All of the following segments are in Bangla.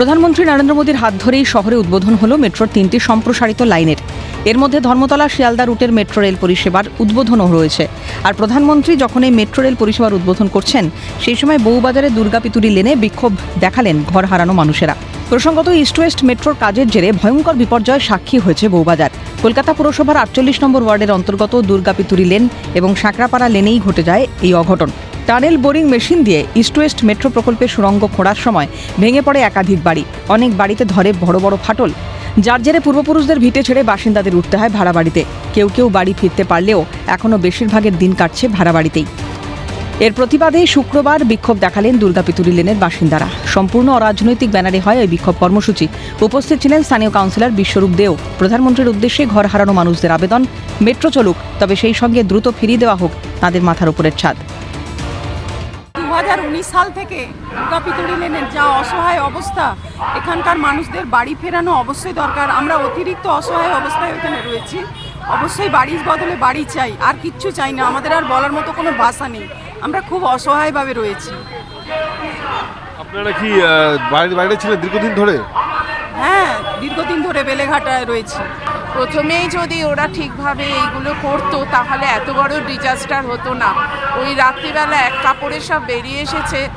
প্রধানমন্ত্রী নরেন্দ্র মোদীর হাত ধরেই শহরে উদ্বোধন হলো মেট্রোর তিনটি সম্প্রসারিত লাইনের। এর মধ্যে ধর্মতলা, শিয়ালদা রুটের মেট্রো রেল পরিষেবার উদ্বোধনও রয়েছে। আর প্রধানমন্ত্রী যখন এই মেট্রো রেল পরিষেবার উদ্বোধন করছেন, সেই সময় বউবাজারে দুর্গাপিতুরি লেনে বিক্ষোভ দেখালেন ঘর হারানো মানুষেরা। প্রসঙ্গত ইস্ট ওয়েস্ট মেট্রোর কাজের জেরে ভয়ঙ্কর বিপর্যয় সাক্ষী হয়েছে বউবাজার। কলকাতা পুরসভার আটচল্লিশ নম্বর ওয়ার্ডের অন্তর্গত দুর্গাপিতুরি লেন এবং সাঁকরাপাড়া লেনেই ঘটে যায় এই অঘটন। টানেল বোরিং মেশিন দিয়ে ইস্ট ওয়েস্ট মেট্রো প্রকল্পের সুড়ঙ্গ খোঁড়ার সময় ভেঙে পড়ে একাধিক বাড়ি। অনেক বাড়িতে ধরে বড় বড় ফাটল। যার জেরে পূর্বপুরুষদের ভিটে ছেড়ে বাসিন্দাদের উঠতে হয় ভাড়া বাড়িতে। কেউ কেউ বাড়ি ফিরতে পারলেও এখনও বেশিরভাগের দিন কাটছে ভাড়া বাড়িতেই। এর প্রতিবাদে শুক্রবার বিক্ষোভ দেখালেন দুর্গাপিতুরি লেনের বাসিন্দারা। সম্পূর্ণ অরাজনৈতিক ব্যানারে হয় এই বিক্ষোভ কর্মসূচি। উপস্থিত ছিলেন স্থানীয় কাউন্সিলর বিশ্বরূপ দেও। প্রধানমন্ত্রীর উদ্দেশ্যে ঘর হারানো মানুষদের আবেদন। মেট্রো চলুক, তবে সেই সঙ্গে দ্রুত ফিরিয়ে দেওয়া হোক তাদের মাথার উপরের ছাদ। সাল থেকে দুর্গাপিতুড়ি লেনের যা অসহায় অবস্থা এখানকার মানুষদের বাড়ি ফেরানো অবশ্যই দরকার। আমরা অতিরিক্ত অসহায় অবস্থায় ওখানে রয়েছি। অবশ্যই বাড়ির বদলে বাড়ি চাই আর কিচ্ছু চাই না। আমাদের আর বলার মতো কোনো ভাষা নেই। আমরা খুব অসহায়ভাবে রয়েছি। আপনারা কি বাইরে বাইরে ছিলেন দীর্ঘদিন ধরে? হ্যাঁ দীর্ঘদিন ধরে বেলেঘাটায় রয়েছি। প্রথমেই যদি ওরা ঠিকভাবে এইগুলো করতো, তাহলে এত বড় ডিজাস্টার হতো না। ওই রাত্রিবেলা এক কাপড়ে সব বেরিয়ে এসেছে।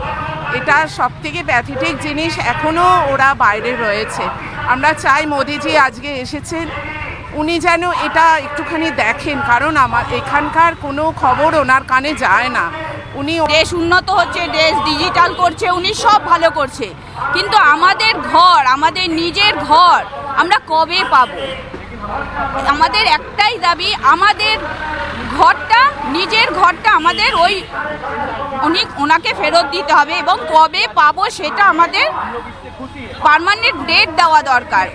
এটা সব থেকে প্যাথেটিক জিনিস এখনও ওরা বাইরে রয়েছে। আমরা চাই মোদিজি আজকে এসেছেন। উনি যেন এটা একটুখানি দেখেন, কারণ আমার এখানকার কোনো খবর ওনার কানে যায় না। উনি দেশ উন্নত হচ্ছে, দেশ ডিজিটাল করছে, উনি সব ভালো করছে। কিন্তু আমাদের ঘর, আমাদের নিজের ঘর, আমরা কবে পাবো? আমাদের একটাই দাবি আমাদের ঘরটা নিজের ঘরটা আমাদের ওই উনি ওনাকে ফেরত দিতে হবে এবং কবে পাবো সেটা আমাদের পার্মানেন্ট ডেট দেওয়া দরকার।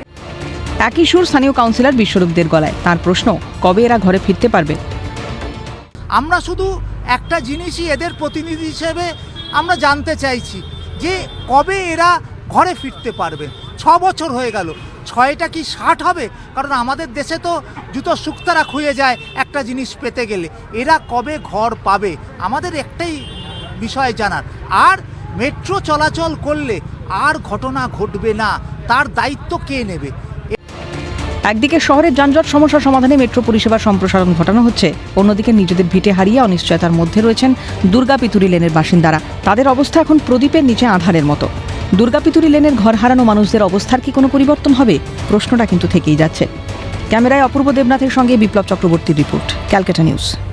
একই সুর স্থানীয় কাউন্সিলর বিশ্বরূপদের গলায়। তার প্রশ্ন কবে এরা ঘরে ফিরতে পারবে? আমরা শুধু একটা জিনিসই এদের প্রতিনিধি হিসেবে আমরা জানতে চাইছি যে কবে এরা ঘরে ফিরতে পারবে। ছ বছর হয়ে গেল। ছয়টা কি ষাট হবে? কারণ আমাদের দেশে তো জুতো শুক্তারা খুঁয়ে যায় একটা জিনিস পেতে গেলে। এরা কবে ঘর পাবে? আমাদের একটাই বিষয় জানার। আর মেট্রো চলাচল করলে আর ঘটনা ঘটবে না, তার দায়িত্ব কে নেবে? একদিকে শহরের যানজট, সমস্যা সমাধানে মেট্রো পরিষেবার সম্প্রসারণ ঘটানো হচ্ছে। অন্যদিকে নিজেদের ভিটে হারিয়ে অনিশ্চয়তার মধ্যে রয়েছেন দুর্গাপিতুরি লেনের বাসিন্দারা। তাদের অবস্থা এখন প্রদীপের নিচে আধারের মতো। দুর্গাপিতুরি লেনের ঘর হারানো মানুষদের অবস্থার কি কোনো পরিবর্তন হবে? প্রশ্নটা কিন্তু থেকেই যাচ্ছে। ক্যামেরায় অপূর্ব দেবনাথের সঙ্গে বিপ্লব চক্রবর্তীর রিপোর্ট, ক্যালকাটা নিউজ।